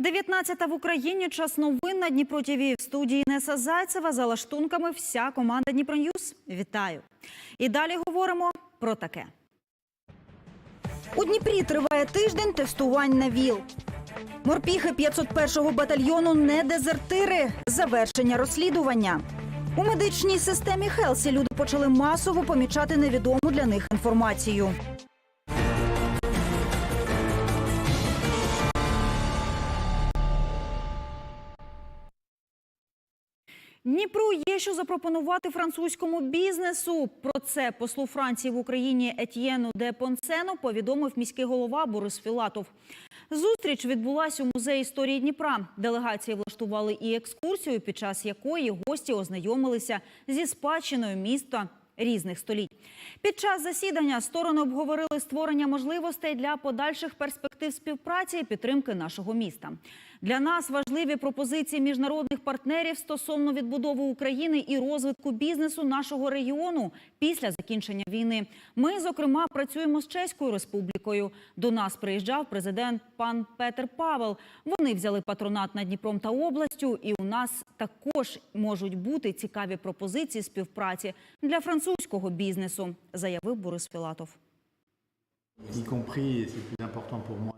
19 в Україні. Час новин на Дніпро ТВ. В студії Неса Зайцева за лаштунками вся команда Дніпроньюз. Вітаю. І далі говоримо про таке. У Дніпрі триває тиждень тестувань на ВІЛ. Морпіхи 501-го батальйону не дезертири. Завершення розслідування. У медичній системі Хелсі люди почали масово помічати невідому для них інформацію. Дніпру є що запропонувати французькому бізнесу. Про це послу Франції в Україні Етьєну де Понсено повідомив міський голова Борис Філатов. Зустріч відбулася у музеї історії Дніпра. Делегації влаштували і екскурсію, під час якої гості ознайомилися зі спадщиною міста різних століть. Під час засідання сторони обговорили створення можливостей для подальших перспектив співпраці і підтримки нашого міста. Для нас важливі пропозиції міжнародних партнерів стосовно відбудови України і розвитку бізнесу нашого регіону після закінчення війни. Ми, зокрема, працюємо з Чеською республікою. До нас приїжджав президент пан Петер Павел. Вони взяли патронат над Дніпром та областю, і у нас також можуть бути цікаві пропозиції співпраці для французького бізнесу, заявив Борис Філатов.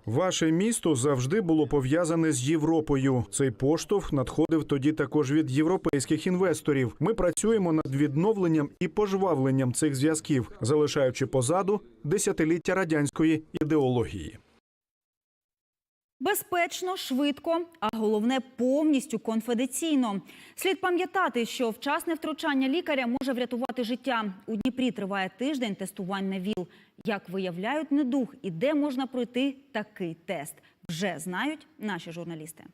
Ваше місто завжди було пов'язане з Європою. Цей поштовх надходив тоді також від європейських інвесторів. Ми працюємо над відновленням і пожвавленням цих зв'язків, залишаючи позаду десятиліття радянської ідеології. Безпечно, швидко, а головне повністю конфіденційно. Слід пам'ятати, що вчасне втручання лікаря може врятувати життя. У Дніпрі триває тиждень тестувань на ВІЛ. Як виявляють недуг і де можна пройти такий тест, вже знають наші журналісти.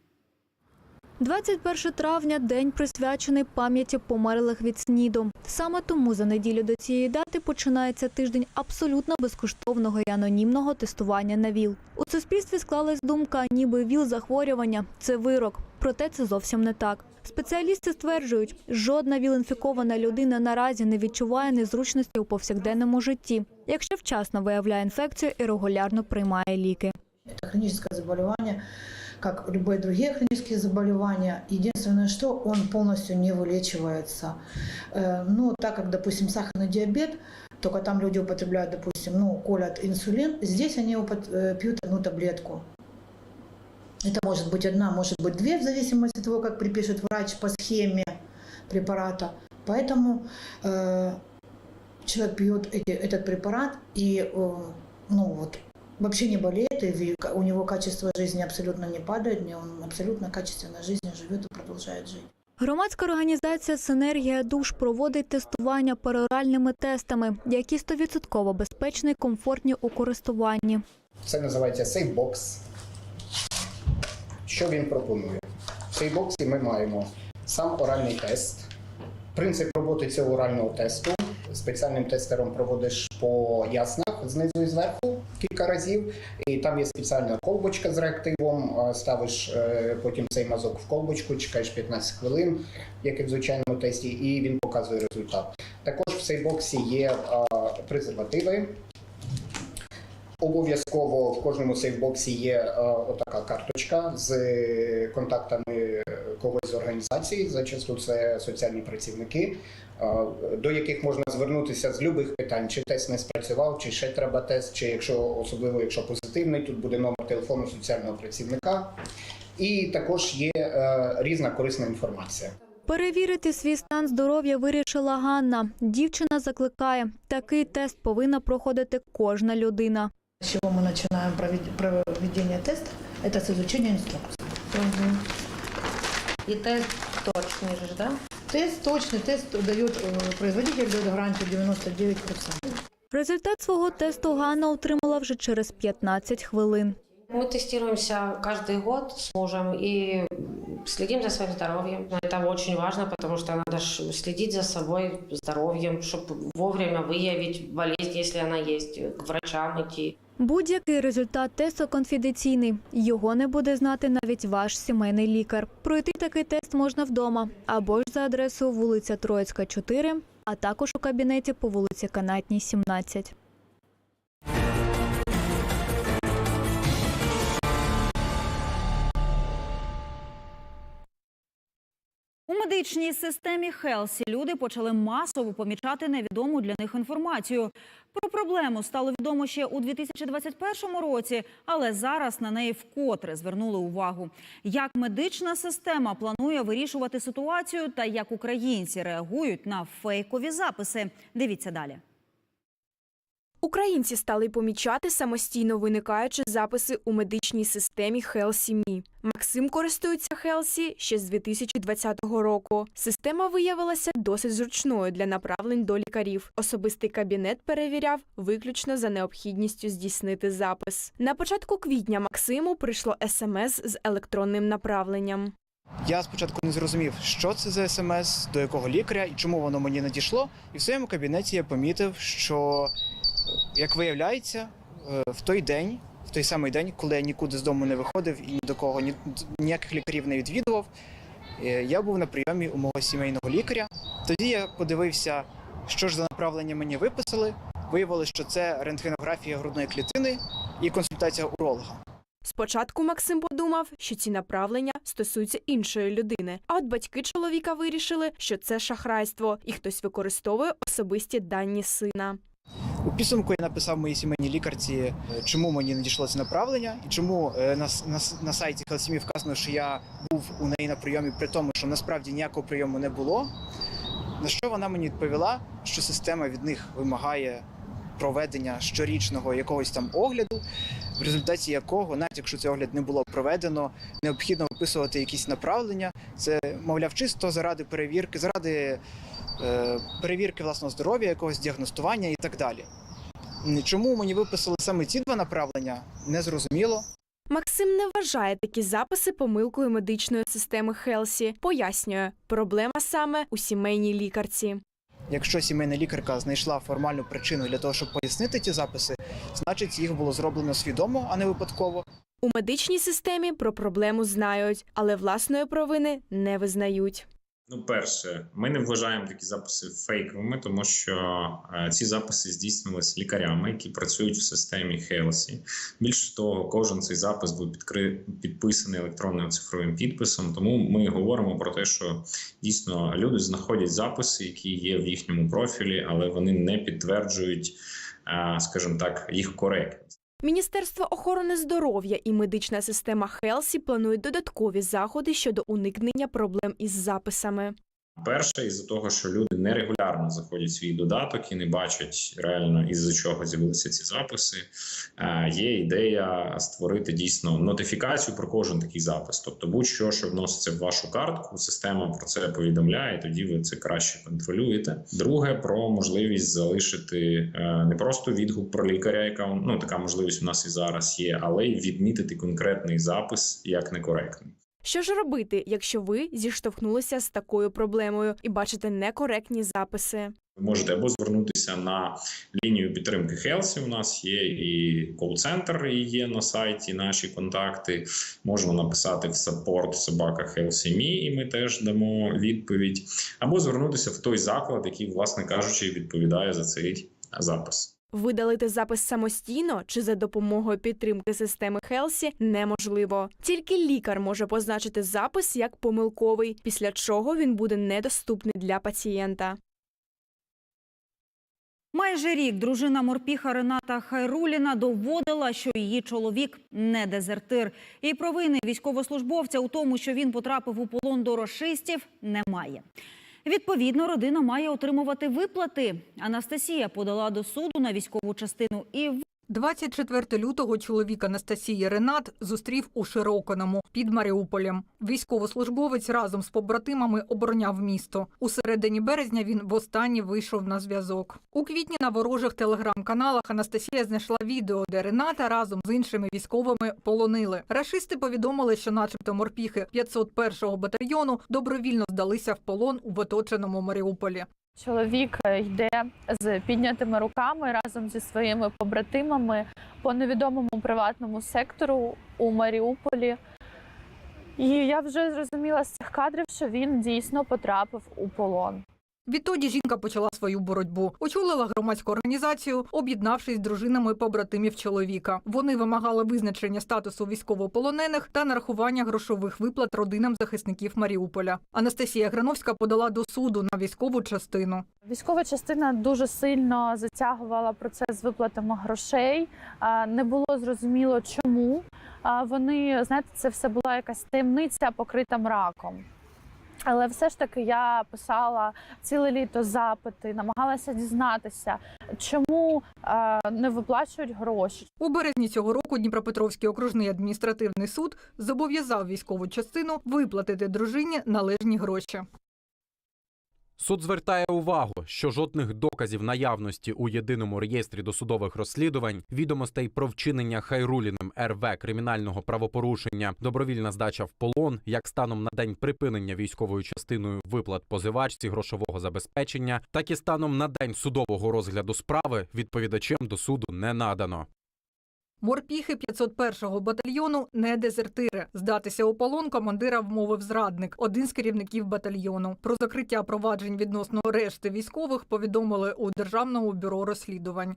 21 травня день присвячений пам'яті померлих від СНІДу. Саме тому за неділю до цієї дати починається тиждень абсолютно безкоштовного і анонімного тестування на ВІЛ. У суспільстві склалась думка, ніби ВІЛ захворювання це вирок. Проте це зовсім не так. Спеціалісти стверджують, жодна ВІЛ-інфікована людина наразі не відчуває незручності у повсякденному житті, якщо вчасно виявляє інфекцію і регулярно приймає ліки. Это хроническое заболевание, как любые другие хронические заболевания. Единственное, что он полностью не вылечивается. Э, Ну, так как, допустим, сахарный диабет, только там люди употребляют, допустим, ну, колят инсулин, здесь они э, пьют одну таблетку. Это может быть одна, может быть две, в зависимости от того, как припишет врач по схеме препарата. Поэтому э, человек пьет эти- этот препарат и, э, ну вот, вообще не болеет, и у него качество жизни абсолютно не падает, он абсолютно качественно жизнь живет и продолжает жить. Громадська організація Синергія душ проводить тестування пероральними тестами, які 100% безпечні і комфортні у користуванні. Це називається сейфбокс. Що він пропонує? В сейфбоксі ми маємо сам оральний тест. Принцип роботи цього орального тесту. Спеціальним тестером проводиш по яснах знизу і зверху кілька разів. І там є спеціальна колбочка з реактивом. Ставиш е, потім цей мазок в колбочку, чекаєш 15 хвилин, як і в звичайному тесті, і він показує результат. Також в сейфбоксі є презервативи. Обов'язково в кожному сейфбоксі є отака карточка з е, контактами когось з організації. Зачасту це соціальні працівники, до яких можна звернутися з любих питань, чи тест не спрацював, чи ще треба тест, чи якщо особливо якщо позитивний, тут буде номер телефону соціального працівника. І також є е, різна корисна інформація. Перевірити свій стан здоров'я вирішила Ганна. Дівчина закликає, такий тест повинна проходити кожна людина. С чего мы начинаем провед- проведение теста? Это с изучения инструкции И тест точный же, да? Тест точный, тест дает, э, производитель дает гарантию 99%. Результат свого тесту Ганна отримала вже через 15 хвилин. Мы тестируемся каждый год с мужем и следим за своим здоровьем. Это очень важно, потому что надо ж следить за собой, здоровьем, чтобы вовремя выявить болезнь, если она есть, к врачам идти. Будь-який результат тесту конфіденційний. Його не буде знати навіть ваш сімейний лікар. Пройти такий тест можна вдома або ж за адресою вулиця Троїцька, 4, а також у кабінеті по вулиці Канатній, 17. У медичній системі Хелсі люди почали масово помічати невідому для них інформацію. Про проблему стало відомо ще у 2021 році, але зараз на неї вкотре звернули увагу. Як медична система планує вирішувати ситуацію та як українці реагують на фейкові записи. Дивіться далі. Українці стали помічати самостійно виникаючі записи у медичній системі HealthyMe. Максим користується Хелсі ще з 2020 року. Система виявилася досить зручною для направлень до лікарів. Особистий кабінет перевіряв виключно за необхідністю здійснити запис. На початку квітня Максиму прийшло смс з електронним направленням. Я спочатку не зрозумів, що це за смс, до якого лікаря і чому воно мені надійшло. І в своєму кабінеті я помітив, що, як виявляється, е, в той день, в той самий день, коли я нікуди з дому не виходив і ні до кого ні, ніяких лікарів не відвідував, е, я був на прийомі у мого сімейного лікаря. Тоді я подивився, що ж за направлення мені виписали. Виявилося, що це рентгенографія грудної клітини і консультація уролога. Спочатку Максим подумав, що ці направлення стосуються іншої людини. А от батьки чоловіка вирішили, що це шахрайство, і хтось використовує особисті дані сина. У підсумку я написав моїй сімейній лікарці, е, чому мені надійшло це направлення, і чому е, на, на, на сайті Хелсімі вказано, що я був у неї на прийомі, при тому, що насправді ніякого прийому не було. На що вона мені відповіла, що система від них вимагає проведення щорічного якогось там огляду, в результаті якого, навіть якщо цей огляд не було проведено, необхідно виписувати якісь направлення. Це, мовляв, чисто заради перевірки, заради перевірки власного здоров'я, якогось діагностування і так далі. Чому мені виписали саме ці два направлення, не зрозуміло. Максим не вважає такі записи помилкою медичної системи Хелсі. Пояснює, проблема саме у сімейній лікарці. Якщо сімейна лікарка знайшла формальну причину для того, щоб пояснити ті записи, значить їх було зроблено свідомо, а не випадково. У медичній системі про проблему знають, але власної провини не визнають. Ну, перше, ми не вважаємо такі записи фейковими, тому що е, ці записи здійснювалися лікарями, які працюють в системі Хелсі. Більше того, кожен цей запис був підкри... підписаний електронним цифровим підписом. Тому ми говоримо про те, що дійсно люди знаходять записи, які є в їхньому профілі, але вони не підтверджують, е, скажімо так, їх коректність. Міністерство охорони здоров'я і медична система Хелсі планують додаткові заходи щодо уникнення проблем із записами. Перше, із-за того, що люди нерегулярно заходять в свій додаток і не бачать реально із-за чого з'явилися ці записи. е, Є ідея створити дійсно нотифікацію про кожен такий запис. Тобто, будь-що, що вноситься в вашу картку, система про це повідомляє. Тоді ви це краще контролюєте. Друге, про можливість залишити е, не просто відгук про лікаря, яка ну така можливість у нас і зараз є, але й відмітити конкретний запис як некоректний. Що ж робити, якщо ви зіштовхнулися з такою проблемою і бачите некоректні записи? Ви можете або звернутися на лінію підтримки Хелсі. У нас є і кол-центр і є на сайті наші контакти. Можна написати в саппорт собака Хелсі.Мі, і ми теж дамо відповідь. Або звернутися в той заклад, який, власне кажучи, відповідає за цей запис. Видалити запис самостійно чи за допомогою підтримки системи Хелсі неможливо. Тільки лікар може позначити запис як помилковий, після чого він буде недоступний для пацієнта. Майже рік дружина морпіха Рената Хайруліна доводила, що її чоловік не дезертир. І провини військовослужбовця у тому, що він потрапив у полон до рашистів, немає. Відповідно, родина має отримувати виплати. Анастасія подала до суду на військову частину і 24 лютого чоловік Анастасії Ренат зустрів у Широкиному під Маріуполем. Військовослужбовець разом з побратимами обороняв місто. У середині березня він востаннє вийшов на зв'язок. У квітні на ворожих телеграм-каналах Анастасія знайшла відео, де Рената разом з іншими військовими полонили. Рашисти повідомили, що, начебто, морпіхи 501-го батальйону добровільно здалися в полон у оточеному Маріуполі. Чоловік е, йде з піднятими руками разом зі своїми побратимами по невідомому приватному сектору у Маріуполі. І я вже зрозуміла з цих кадрів, що він дійсно потрапив у полон. Відтоді жінка почала свою боротьбу. Очолила громадську організацію, об'єднавшись з дружинами побратимів чоловіка. Вони вимагали визначення статусу військовополонених та нарахування грошових виплат родинам захисників Маріуполя. Анастасія Грановська подала до суду на військову частину. Військова частина дуже сильно затягувала процес з виплатами грошей. Не було зрозуміло, чому. Вони, знаєте, це все була якась таємниця покрита мраком. Але все ж таки я писала ціле літо запити, намагалася дізнатися, чому е, не виплачують гроші, У березні цього року Дніпропетровський окружний адміністративний суд зобов'язав військову частину виплатити дружині належні гроші. Суд звертає увагу, що жодних доказів наявності у єдиному реєстрі досудових розслідувань, відомостей про вчинення Хайруліним РВ кримінального правопорушення, добровільна здача в полон, як станом на день припинення військовою частиною виплат позивачці грошового забезпечення, так і станом на день судового розгляду справи відповідачем до суду не надано. Морпіхи 501-го батальйону не дезертири. Здатися у полон командира вмовив зрадник, один з керівників батальйону. Про закриття проваджень відносно решти військових повідомили у Державному бюро розслідувань.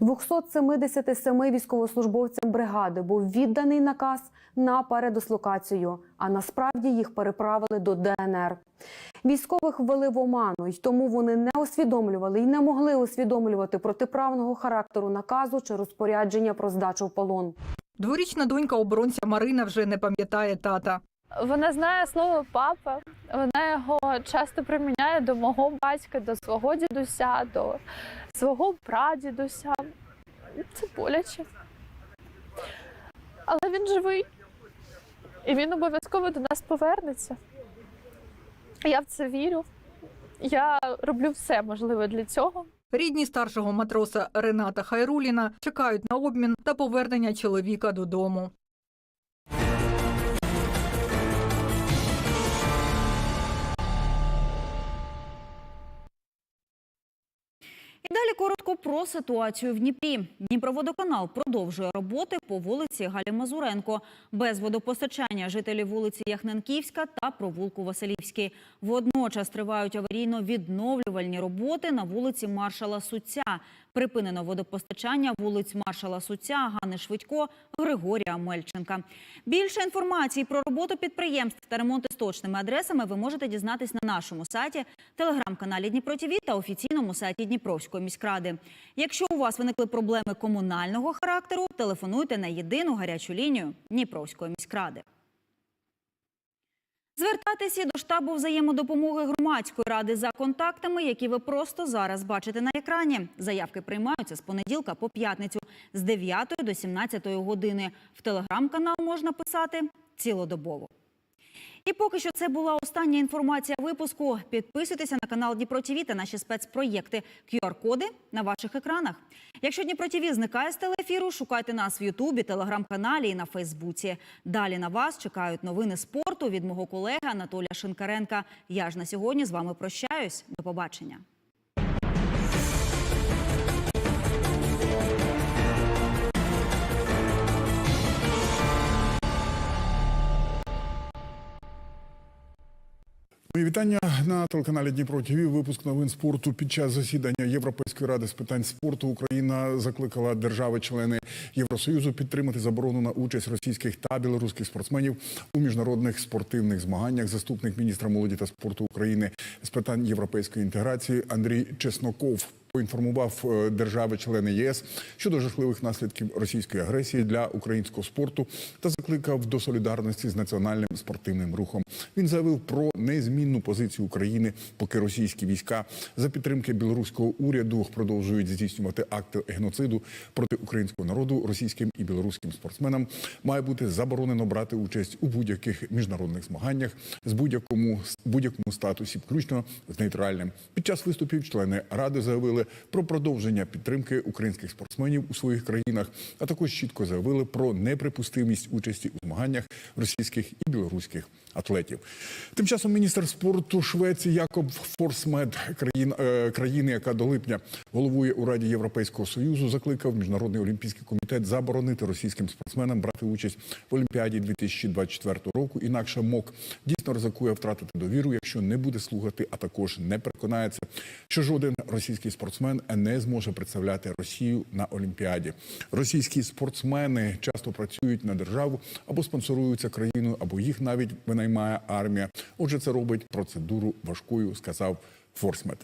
277 військовослужбовцям бригади був відданий наказ на передислокацію, а насправді їх переправили до ДНР. Військових ввели в оману, й тому вони не усвідомлювали і не могли усвідомлювати протиправного характеру наказу чи розпорядження про здачу в полон. Дворічна донька оборонця Марина вже не пам'ятає тата. Вона знає слово папа, вона його часто приміняє до мого батька, до свого дідуся, до свого прадідуся. Це боляче. Але він живий. І він обов'язково до нас повернеться. Я в це вірю. Я роблю все можливе для цього. Рідні старшого матроса Рената Хайруліна чекають на обмін та повернення чоловіка додому. Далі коротко про ситуацію в Дніпрі. Дніпроводоканал продовжує роботи по вулиці Галі Мазуренко. Без водопостачання жителі вулиці Яхненківська та провулку Василівський. Водночас тривають аварійно-відновлювальні роботи на вулиці Маршала Суця. Припинено водопостачання вулиць Маршала Суця, Гани Швидько, Григорія Мельченка. Більше інформації про роботу підприємств та ремонти з точними адресами ви можете дізнатись на нашому сайті, телеграм-каналі Дніпро ТІВІ та офіційному сайті Дніпровської міськради. Якщо у вас виникли проблеми комунального характеру, телефонуйте на єдину гарячу лінію Дніпровської міськради. Звертайтеся до штабу взаємодопомоги громадської ради за контактами, які ви просто зараз бачите на екрані. Заявки приймаються з понеділка по п'ятницю з 9 до 17 години. В телеграм-канал можна писати цілодобово. І поки що це була остання інформація випуску. Підписуйтеся на канал Дніпро ТІВІ та наші спецпроєкти. QR-коди на ваших екранах. Якщо Дніпро ТІВІ зникає з телеефіру, шукайте нас в Ютубі, телеграм-каналі і на Фейсбуці. Далі на вас чекають новини спорту від мого колеги Анатолія Шинкаренка. Я ж на сьогодні з вами прощаюсь. До побачення. Мої вітання на телеканалі Дніпро ТВ. Випуск новин спорту під час засідання Європейської ради з питань спорту. Україна закликала держави-члени Євросоюзу підтримати заборону на участь російських та білоруських спортсменів у міжнародних спортивних змаганнях. Заступник міністра молоді та спорту України з питань європейської інтеграції Андрій Чесноков поінформував е, держави-члени ЄС щодо жахливих наслідків російської агресії для українського спорту та закликав до солідарності з національним спортивним рухом. Він заявив про незмінну позицію України, поки російські війська за підтримки білоруського уряду продовжують здійснювати акти геноциду проти українського народу. Російським і білоруським спортсменам має бути заборонено брати участь у будь-яких міжнародних змаганнях з будь-якому будь-якому статусі, включно з нейтральним. Під час виступів члени ради заявили про продовження підтримки українських спортсменів у своїх країнах, а також чітко заявили про неприпустимість участі у змаганнях російських і білоруських атлетів. Тим часом міністр спорту Швеції Якоб Форсмед, країн, е, країни, яка до липня головує у Раді Європейського союзу, закликав міжнародний олімпійський комітет заборонити російським спортсменам брати участь в Олімпіаді 2024 року. Інакше МОК дійсно ризикує втратити довіру, якщо не буде слухати, а також не переконається, що жоден російський спортсмен не зможе представляти Росію на Олімпіаді. Російські спортсмени часто працюють на державу або спонсоруються країною, або їх навіть винаймає армія. Отже, це робить процедуру важкою, сказав Форсмет.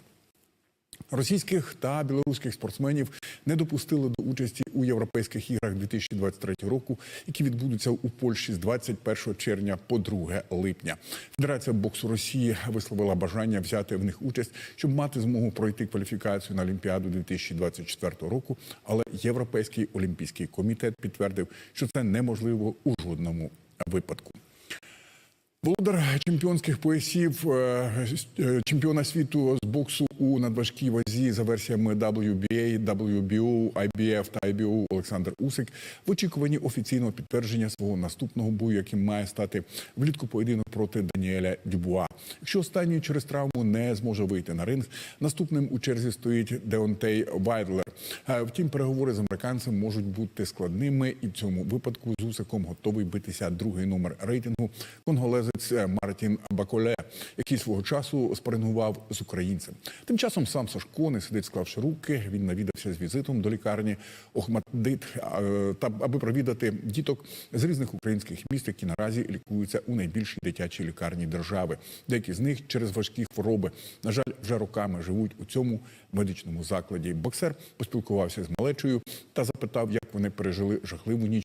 Російських та білоруських спортсменів не допустили до участі у європейських іграх 2023 року, які відбудуться у Польщі з 21 червня по 2 липня. Федерація боксу Росії висловила бажання взяти в них участь, щоб мати змогу пройти кваліфікацію на Олімпіаду 2024 року. Але Європейський олімпійський комітет підтвердив, що це неможливо у жодному випадку. Володар чемпіонських поясів е, е, чемпіона світу з боксу у надважкій вазі за версіями WBA, WBO, IBF та IBO Олександр Усик в очікуванні офіційного підтвердження свого наступного бою, яким має стати влітку поєдинок проти Даніеля Дюбуа. Якщо останній через травму не зможе вийти на ринг, наступним у черзі стоїть Деонтей Вайдлер. Е, Втім, переговори з американцем можуть бути складними, і в цьому випадку з Усиком готовий битися другий номер рейтингу конголезець Мартін Баколе, який свого часу спарингував з українцем. Тим часом сам Сашко не сидить, склавши руки. Він навідався з візитом до лікарні Охмаддит, та аби провідати діток з різних українських міст, які наразі лікуються у найбільшій дитячій лікарні держави. Деякі з них через важкі хвороби, на жаль, вже роками живуть у цьому медичному закладі. Боксер поспілкувався з малечою та запитав, як вони пережили жахливу ніч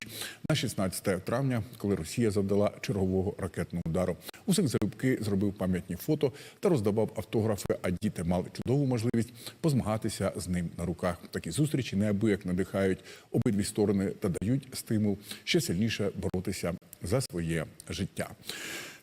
на 16 травня, коли Росія завдала чергового ракетного удару. Усик залюбки зробив пам'ятні фото та роздавав автографи. А діти мали чудову можливість позмагатися з ним на руках. Такі зустрічі неабияк надихають обидві сторони та дають стимул ще сильніше боротися за своє життя.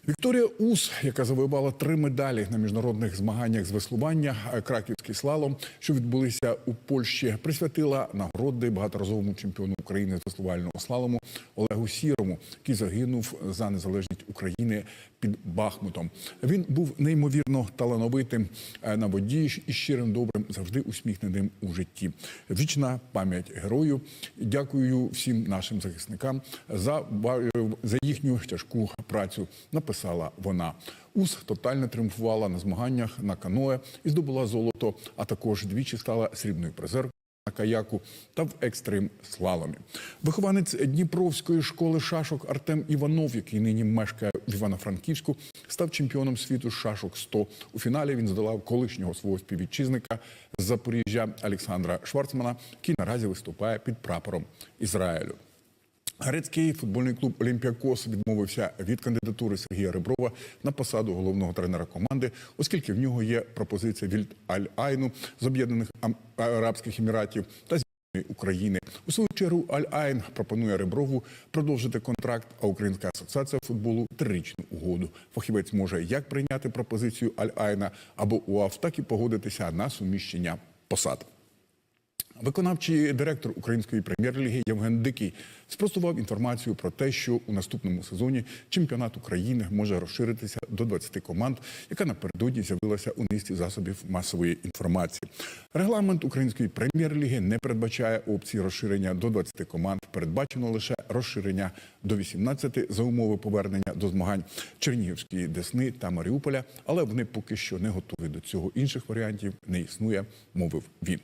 Вікторія Ус, яка завоювала три медалі на міжнародних змаганнях з веслування, е, краківський слалом, що відбулися у Польщі, присвятила нагороди багаторазовому чемпіону України з веслувального слалому Олегу Сірому, який загинув за незалежність України під Бахмутом. Він був неймовірно талановитим е, на воді і щирим добрим, завжди усміхненим у житті. Вічна пам'ять герою. Дякую всім нашим захисникам за ва- за їхню тяжку працю. Написала вона. УС тотально тріумфувала на змаганнях на каное і здобула золото, а також двічі стала срібною призеркою на каяку та в екстрим слаломі. Вихованець Дніпровської школи шашок Артем Іванов, який нині мешкає в Івано-Франківську, став чемпіоном світу шашок 100. У фіналі він здолав колишнього свого співвітчизника з Запоріжжя Олександра Шварцмана, який наразі виступає під прапором Ізраїлю. Грецький футбольний клуб Олімпіакос відмовився від кандидатури Сергія Реброва на посаду головного тренера команди, оскільки в нього є пропозиція від Аль-Айну з Об'єднаних Арабських Еміратів та з України. У свою чергу Аль-Айн пропонує Реброву продовжити контракт, а Українська асоціація футболу трирічну угоду. Фахівець може як прийняти пропозицію Аль-Айна або УАФ, так і погодитися на суміщення посад. Виконавчий директор української прем'єр-ліги Євген Дикий спростував інформацію про те, що у наступному сезоні чемпіонат України може розширитися до 20 команд, яка напередодні з'явилася у низці засобів масової інформації. Регламент української прем'єр-ліги не передбачає опції розширення до 20 команд. Передбачено лише розширення до 18 за умови повернення до змагань Чернігівської Десни та Маріуполя, але вони поки що не готові до цього. Інших варіантів не існує, мовив він.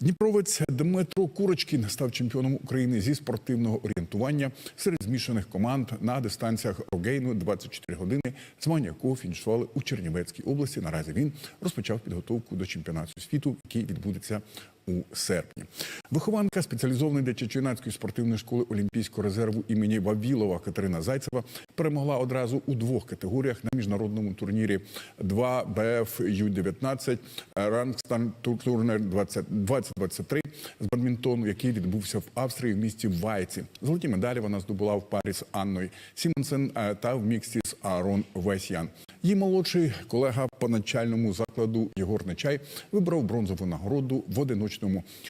Дніпровець Дмитро Курочкін став чемпіоном України зі спортивного орієнтування серед змішаних команд на дистанціях Рогейну 24 години, змагання якого фінішували у Чернівецькій області. Наразі він розпочав підготовку до чемпіонату світу, який відбудеться у серпні. Вихованка спеціалізованої дитячо-юнацької спортивної школи Олімпійського резерву імені Вавілова Катерина Зайцева перемогла одразу у двох категоріях на міжнародному турнірі 2 БФ Ю-19 Рангстан Турнер 2023 з бадмінтону, який відбувся в Австрії в місті Вайці. Золоті медалі вона здобула в парі з Анною Сімонсен е, та в міксі з Арон Весян. Її молодший колега по начальному закладу Єгор Нечай вибрав бронзову нагороду в одиночному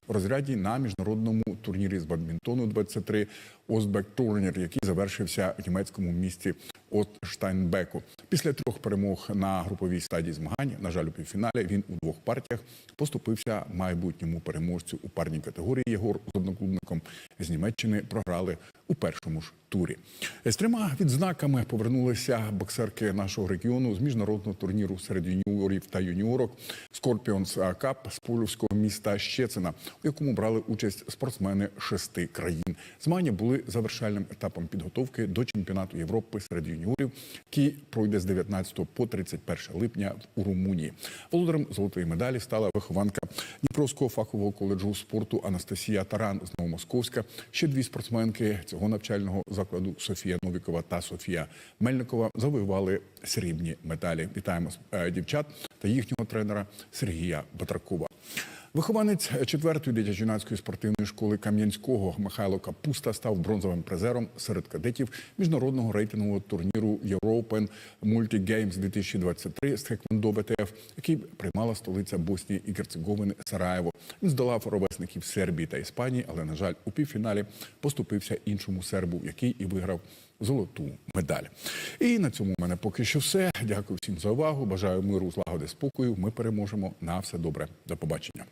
розряді на міжнародному турнірі з бадмінтону 23 Озбек Турнір, який завершився в німецькому місті Штайнбеку. Після трьох перемог на груповій стадії змагань, на жаль, у півфіналі він у двох партіях поступився майбутньому переможцю у парній категорії. Єгор з одноклубником з Німеччини програли у першому ж турі. З трьома відзнаками повернулися боксерки нашого регіону з міжнародного турніру серед юніорів та юніорок Скорпіонс Кап з польського міста Щецина, у якому брали участь спортсмени шести країн. Змагання були завершальним етапом підготовки до чемпіонату Європи серед юніорів, який пройде з 19 по 31 липня у Румунії. Володарем золотої медалі стала вихованка Дніпровського фахового коледжу спорту Анастасія Таран з Новомосковська. Ще дві спортсменки цього навчального закладу Софія Новікова та Софія Мельникова завоювали срібні медалі. Вітаємо е, дівчат та їхнього тренера Сергія Батракова. Вихованець четвертої дитячо-юнацької спортивної школи Кам'янського Михайло Капуста став бронзовим призером серед кадетів міжнародного рейтингового турніру European Multi Games 2023 з Тхеквондо ВТФ, який приймала столиця Боснії і Герцеговини Сараєво. Він здолав ровесників Сербії та Іспанії, але на жаль, у півфіналі поступився іншому сербу, який і виграв золоту медаль. І на цьому в мене поки що все. Дякую всім за увагу. Бажаю миру, злагоди, спокою. Ми переможемо. На все добре. До побачення.